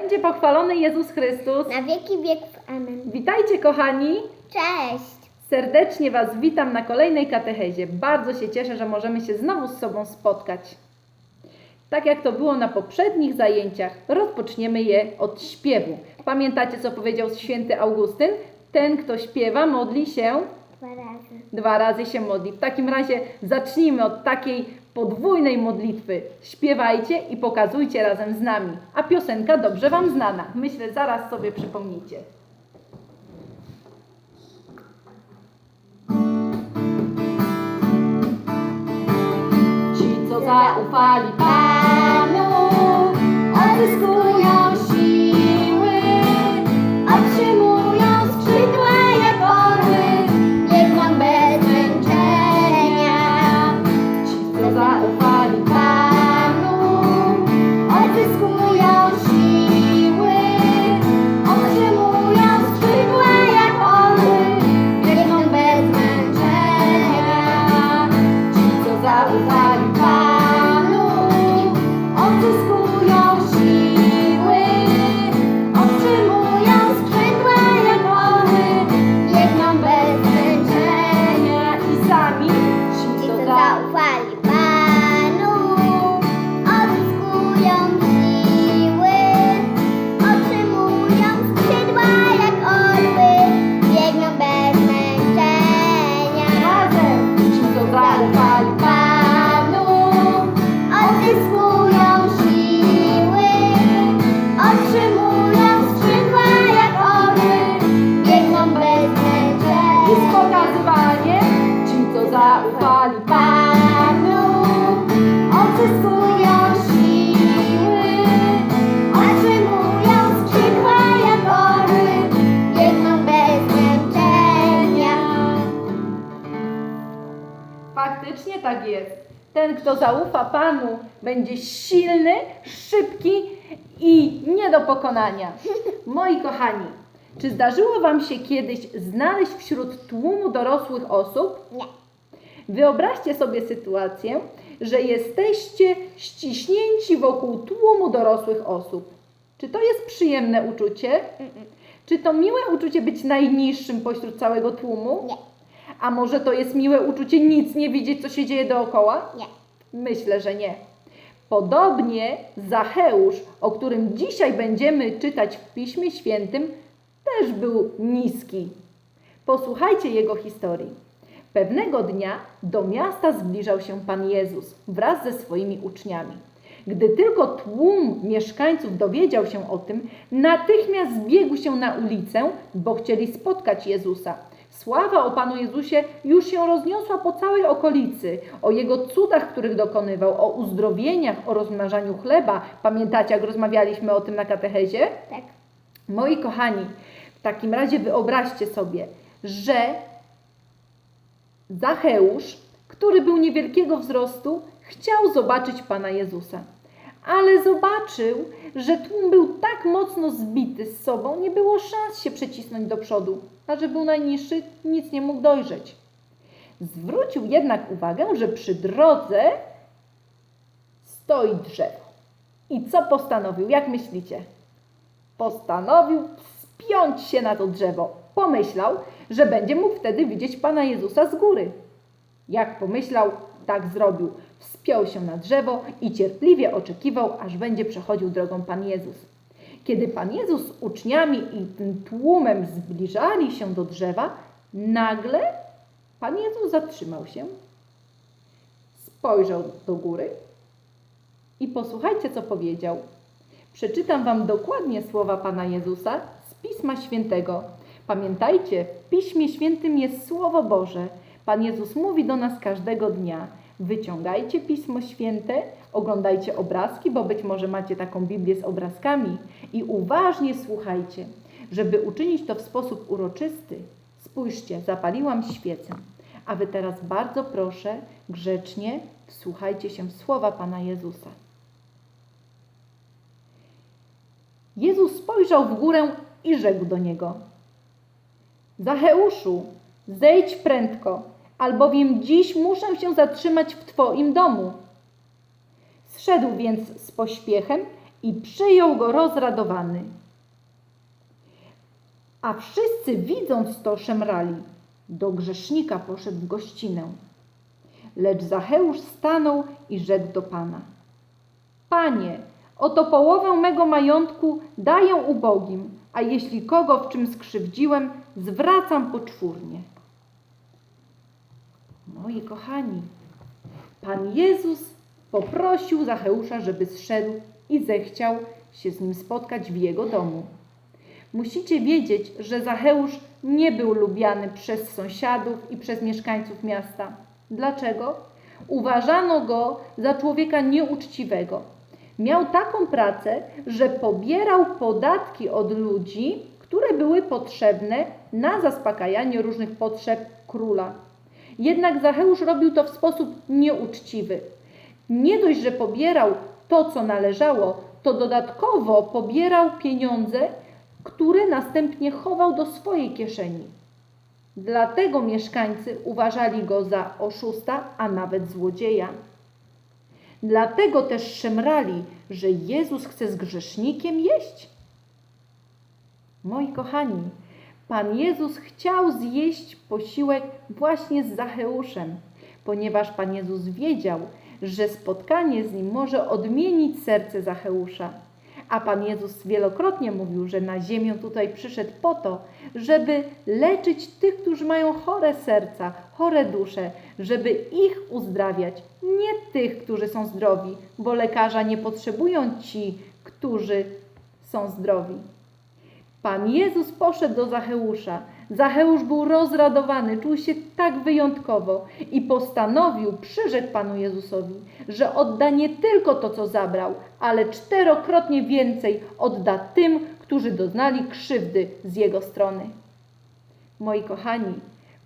Będzie pochwalony Jezus Chrystus. Na wieki wieków. Amen. Witajcie kochani. Cześć. Serdecznie Was witam na kolejnej katechezie. Bardzo się cieszę, że możemy się znowu z sobą spotkać. Tak jak to było na poprzednich zajęciach, rozpoczniemy je od śpiewu. Pamiętacie, co powiedział święty Augustyn? Ten, kto śpiewa, modli się, Dwa razy. dwa razy się modli. W takim razie zacznijmy od takiej podwójnej modlitwy. Śpiewajcie i pokazujcie razem z nami. A piosenka dobrze Wam znana. Myślę, zaraz sobie przypomnicie. Ci, co zaufali Panu, odzyskują ci, co Jest pokazywanie, ci, co zaufali Panu odzyskują siły, otrzymują skrzydła jak orły, biegną bez męczenia. Faktycznie tak jest. Ten, kto zaufa Panu, będzie silny, szybki i nie do pokonania. Moi kochani, czy zdarzyło Wam się kiedyś znaleźć wśród tłumu dorosłych osób? Nie. Wyobraźcie sobie sytuację, że jesteście ściśnięci wokół tłumu dorosłych osób. Czy to jest przyjemne uczucie? Czy to miłe uczucie być najniższym pośród całego tłumu? Nie. A może to jest miłe uczucie nic nie widzieć, co się dzieje dookoła? Nie. Myślę, że nie. Podobnie Zacheusz, o którym dzisiaj będziemy czytać w Piśmie Świętym, też był niski. Posłuchajcie jego historii. Pewnego dnia do miasta zbliżał się Pan Jezus wraz ze swoimi uczniami. Gdy tylko tłum mieszkańców dowiedział się o tym, natychmiast zbiegł się na ulicę, bo chcieli spotkać Jezusa. Sława o Panu Jezusie już się rozniosła po całej okolicy, o Jego cudach, których dokonywał, o uzdrowieniach, o rozmnażaniu chleba. Pamiętacie, jak rozmawialiśmy o tym na katechezie? Tak. Moi kochani, w takim razie wyobraźcie sobie, że Zacheusz, który był niewielkiego wzrostu, chciał zobaczyć Pana Jezusa. Ale zobaczył, że tłum był tak mocno zbity z sobą, nie było szans się przecisnąć do przodu, a że był najniższy, nic nie mógł dojrzeć. Zwrócił jednak uwagę, że przy drodze stoi drzewo. I co postanowił? Jak myślicie? Postanowił wspiąć się na to drzewo. Pomyślał, że będzie mógł wtedy widzieć Pana Jezusa z góry. Jak pomyślał, tak zrobił. Wspiął się na drzewo i cierpliwie oczekiwał, aż będzie przechodził drogą Pan Jezus. Kiedy Pan Jezus z uczniami i tym tłumem zbliżali się do drzewa, nagle Pan Jezus zatrzymał się, spojrzał do góry i posłuchajcie, co powiedział. Przeczytam Wam dokładnie słowa Pana Jezusa Pisma Świętego. Pamiętajcie, w Piśmie Świętym jest Słowo Boże. Pan Jezus mówi do nas każdego dnia. Wyciągajcie Pismo Święte, oglądajcie obrazki, bo być może macie taką Biblię z obrazkami i uważnie słuchajcie. Żeby uczynić to w sposób uroczysty, spójrzcie, zapaliłam świecę. A Wy teraz bardzo proszę, grzecznie wsłuchajcie się w słowa Pana Jezusa. Jezus spojrzał w górę i rzekł do niego: Zacheuszu, zejdź prędko, albowiem dziś muszę się zatrzymać w Twoim domu. Zszedł więc z pośpiechem i przyjął go rozradowany. A wszyscy widząc to szemrali. Do grzesznika poszedł w gościnę. Lecz Zacheusz stanął i rzekł do Pana. Panie, oto połowę mego majątku daję ubogim, a jeśli kogo w czym skrzywdziłem, zwracam poczwórnie. Moi kochani, Pan Jezus poprosił Zacheusza, żeby zszedł i zechciał się z nim spotkać w jego domu. Musicie wiedzieć, że Zacheusz nie był lubiany przez sąsiadów i przez mieszkańców miasta. Dlaczego? Uważano go za człowieka nieuczciwego. Miał taką pracę, że pobierał podatki od ludzi, które były potrzebne na zaspokajanie różnych potrzeb króla. Jednak Zacheusz robił to w sposób nieuczciwy. Nie dość, że pobierał to, co należało, to dodatkowo pobierał pieniądze, które następnie chował do swojej kieszeni. Dlatego mieszkańcy uważali go za oszusta, a nawet złodzieja. Dlatego też szemrali, że Jezus chce z grzesznikiem jeść. Moi kochani, Pan Jezus chciał zjeść posiłek właśnie z Zacheuszem, ponieważ Pan Jezus wiedział, że spotkanie z nim może odmienić serce Zacheusza. A Pan Jezus wielokrotnie mówił, że na ziemię tutaj przyszedł po to, żeby leczyć tych, którzy mają chore serca, chore dusze, żeby ich uzdrawiać, nie tych, którzy są zdrowi, bo lekarza nie potrzebują ci, którzy są zdrowi. Pan Jezus poszedł do Zacheusza. Zacheusz był rozradowany, czuł się tak wyjątkowo i postanowił, przyrzekł Panu Jezusowi, że odda nie tylko to, co zabrał, ale czterokrotnie więcej odda tym, którzy doznali krzywdy z jego strony. Moi kochani,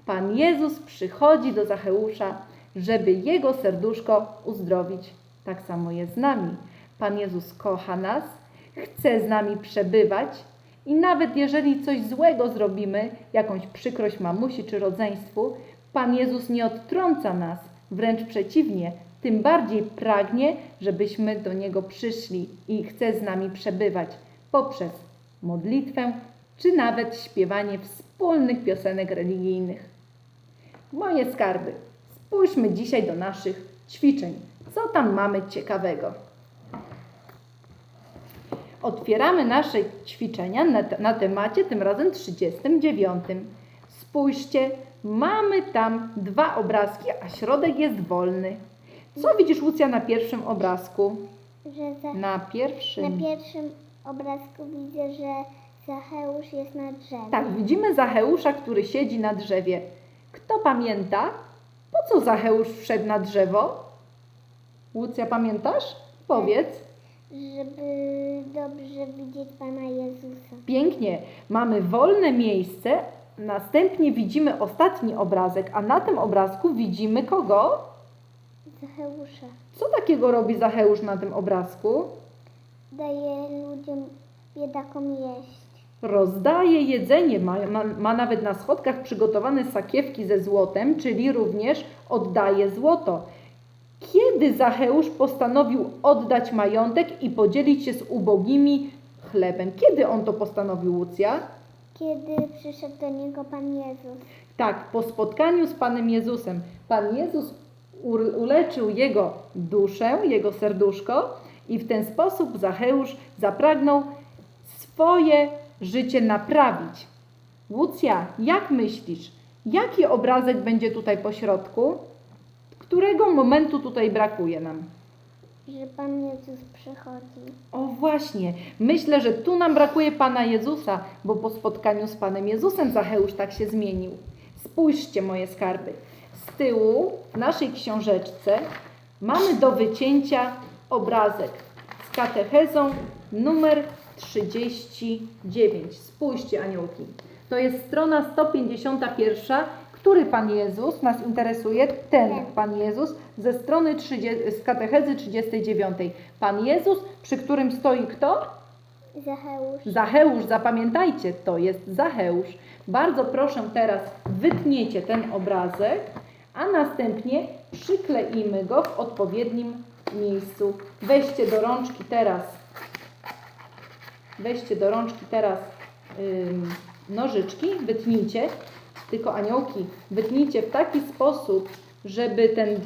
Pan Jezus przychodzi do Zacheusza, żeby jego serduszko uzdrowić. Tak samo jest z nami. Pan Jezus kocha nas, chce z nami przebywać i nawet jeżeli coś złego zrobimy, jakąś przykrość mamusi czy rodzeństwu, Pan Jezus nie odtrąca nas, wręcz przeciwnie, tym bardziej pragnie, żebyśmy do Niego przyszli i chce z nami przebywać poprzez modlitwę czy nawet śpiewanie wspólnych piosenek religijnych. Moje skarby, spójrzmy dzisiaj do naszych ćwiczeń. Co tam mamy ciekawego? Otwieramy nasze ćwiczenia na, na temacie, tym razem 39. Spójrzcie, mamy tam dwa obrazki, a środek jest wolny. Co widzisz, Łucja, na pierwszym obrazku? Że za, Na pierwszym. na pierwszym obrazku widzę, że Zacheusz jest na drzewie. Tak, widzimy Zacheusza, który siedzi na drzewie. Kto pamięta, po co Zacheusz wszedł na drzewo? Łucja, pamiętasz? Powiedz. Żeby dobrze widzieć Pana Jezusa. Pięknie. Mamy wolne miejsce. Następnie widzimy ostatni obrazek, a na tym obrazku widzimy kogo? Zacheusza Co takiego robi Zacheusz na tym obrazku? daje ludziom, biedakom jeść. Rozdaje jedzenie, ma, ma, ma nawet na schodkach przygotowane sakiewki ze złotem, czyli również oddaje złoto. Kiedy Zacheusz postanowił oddać majątek i podzielić się z ubogimi chlebem? Kiedy on to postanowił, Łucja? Kiedy przyszedł do niego Pan Jezus. Tak, po spotkaniu z Panem Jezusem. Pan Jezus uleczył jego duszę, jego serduszko i w ten sposób Zacheusz zapragnął swoje życie naprawić. Łucja, jak myślisz, jaki obrazek będzie tutaj po środku? Którego momentu tutaj brakuje nam? Że Pan Jezus przychodzi. O właśnie, myślę, że tu nam brakuje Pana Jezusa, bo po spotkaniu z Panem Jezusem Zacheusz tak się zmienił. Spójrzcie moje skarby. Z tyłu w naszej książeczce mamy do wycięcia obrazek z katechezą numer 39. Spójrzcie aniołki. To jest strona 151. Który Pan Jezus nas interesuje? Ten. Pan Jezus ze strony 30, z katechezy 39. Pan Jezus, przy którym stoi kto? Zacheusz Zacheusz, zapamiętajcie, to jest Zacheusz. Bardzo proszę teraz wytniecie ten obrazek, a następnie przykleimy go w odpowiednim miejscu. Weźcie do rączki teraz Weźcie do rączki teraz ym, nożyczki, wytnijcie, tylko aniołki, wytnijcie w taki sposób, żeby ten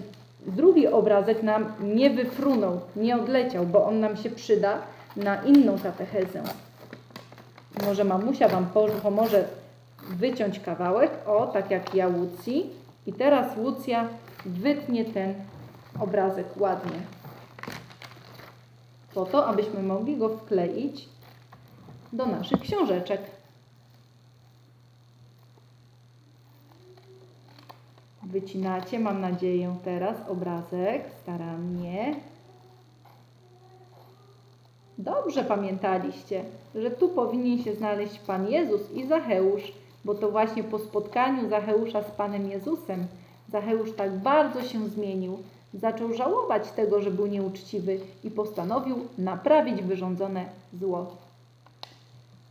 drugi obrazek nam nie wyfrunął, nie odleciał, bo on nam się przyda na inną katechezę. Może mamusia Wam po- pomoże wyciąć kawałek, o, tak jak ja Łucji. I teraz Łucja wytnie ten obrazek ładnie. Po to, abyśmy mogli go wkleić do naszych książeczek. Wycinacie, mam nadzieję, teraz obrazek starannie. Dobrze pamiętaliście, że tu powinien się znaleźć Pan Jezus i Zacheusz, bo to właśnie po spotkaniu Zacheusza z Panem Jezusem Zacheusz tak bardzo się zmienił, zaczął żałować tego, że był nieuczciwy i postanowił naprawić wyrządzone zło.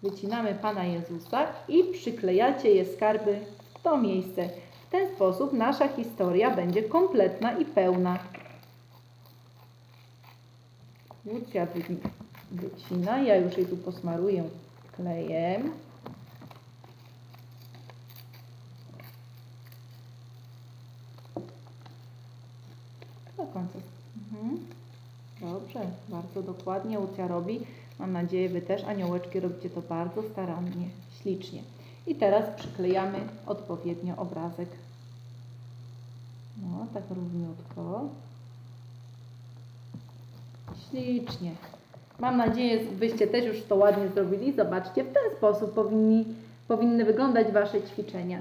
Wycinamy Pana Jezusa i przyklejacie je skarby w to miejsce. Ten sposób nasza historia będzie kompletna i pełna. Łucja wy- wycina, ja już jej tu posmaruję klejem. Do końca. Mhm. Dobrze, bardzo dokładnie Łucja robi. Mam nadzieję, Wy też, aniołeczki, robicie to bardzo starannie, ślicznie. I teraz przyklejamy odpowiednio obrazek. No, tak równiutko. Ślicznie. Mam nadzieję, Wyście też już to ładnie zrobili. Zobaczcie, w ten sposób powinni, powinny wyglądać Wasze ćwiczenia.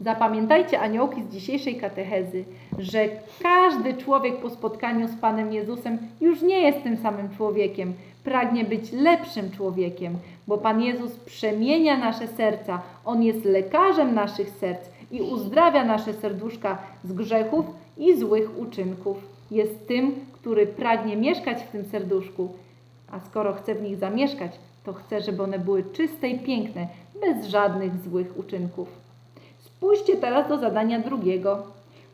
Zapamiętajcie, aniołki z dzisiejszej katechezy, że każdy człowiek po spotkaniu z Panem Jezusem już nie jest tym samym człowiekiem. Pragnie być lepszym człowiekiem, bo Pan Jezus przemienia nasze serca. On jest lekarzem naszych serc i uzdrawia nasze serduszka z grzechów i złych uczynków. Jest tym, który pragnie mieszkać w tym serduszku, a skoro chce w nich zamieszkać, to chce, żeby one były czyste i piękne, bez żadnych złych uczynków. Spójrzcie teraz do zadania drugiego.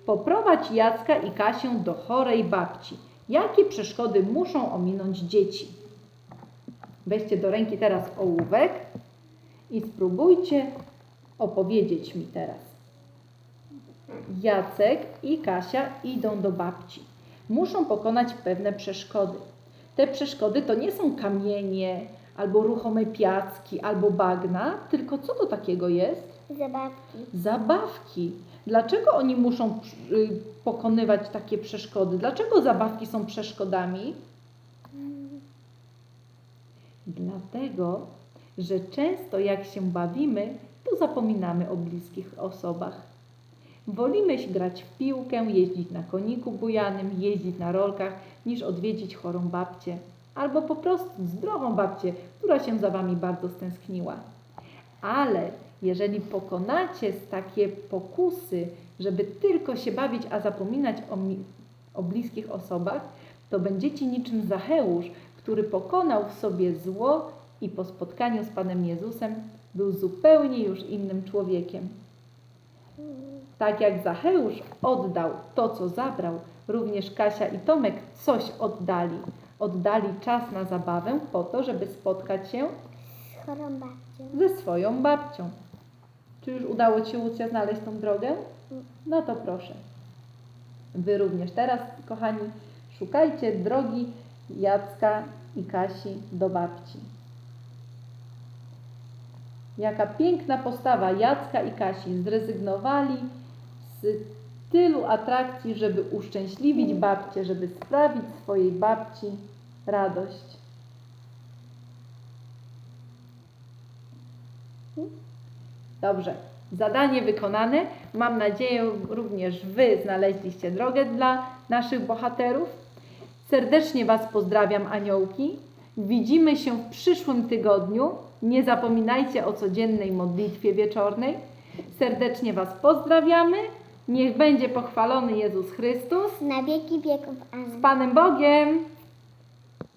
Poprowadź Jacka i Kasię do chorej babci. Jakie przeszkody muszą ominąć dzieci? Weźcie do ręki teraz ołówek i spróbujcie opowiedzieć mi teraz. Jacek i Kasia idą do babci. Muszą pokonać pewne przeszkody. Te przeszkody to nie są kamienie, albo ruchome piacki, albo bagna, tylko co to takiego jest? Zabawki. Zabawki. Dlaczego oni muszą y, pokonywać takie przeszkody? Dlaczego zabawki są przeszkodami? Dlatego, że często jak się bawimy, to zapominamy o bliskich osobach. Wolimy grać w piłkę, jeździć na koniku bujanym, jeździć na rolkach, niż odwiedzić chorą babcię. Albo po prostu zdrową babcię, która się za wami bardzo stęskniła. Ale jeżeli pokonacie takie pokusy, żeby tylko się bawić, a zapominać o, o bliskich osobach, to będziecie niczym Zacheusz, który pokonał w sobie zło i po spotkaniu z Panem Jezusem był zupełnie już innym człowiekiem. Tak jak Zacheusz oddał to, co zabrał, również Kasia i Tomek coś oddali. Oddali czas na zabawę po to, żeby spotkać się Z chorą babcią. ze swoją babcią. Czy już udało Ci Łucja, znaleźć tą drogę? No to proszę. Wy również teraz, kochani, szukajcie drogi Jacka i Kasi do babci. Jaka piękna postawa Jacka i Kasi zrezygnowali z tylu atrakcji, żeby uszczęśliwić babcię, żeby sprawić swojej babci radość. Dobrze, zadanie wykonane. Mam nadzieję, również Wy znaleźliście drogę dla naszych bohaterów. Serdecznie Was pozdrawiam, aniołki. Widzimy się w przyszłym tygodniu. Nie zapominajcie o codziennej modlitwie wieczornej. Serdecznie Was pozdrawiamy. Niech będzie pochwalony Jezus Chrystus. Na wieki wieków. Z Amen. Panem Bogiem!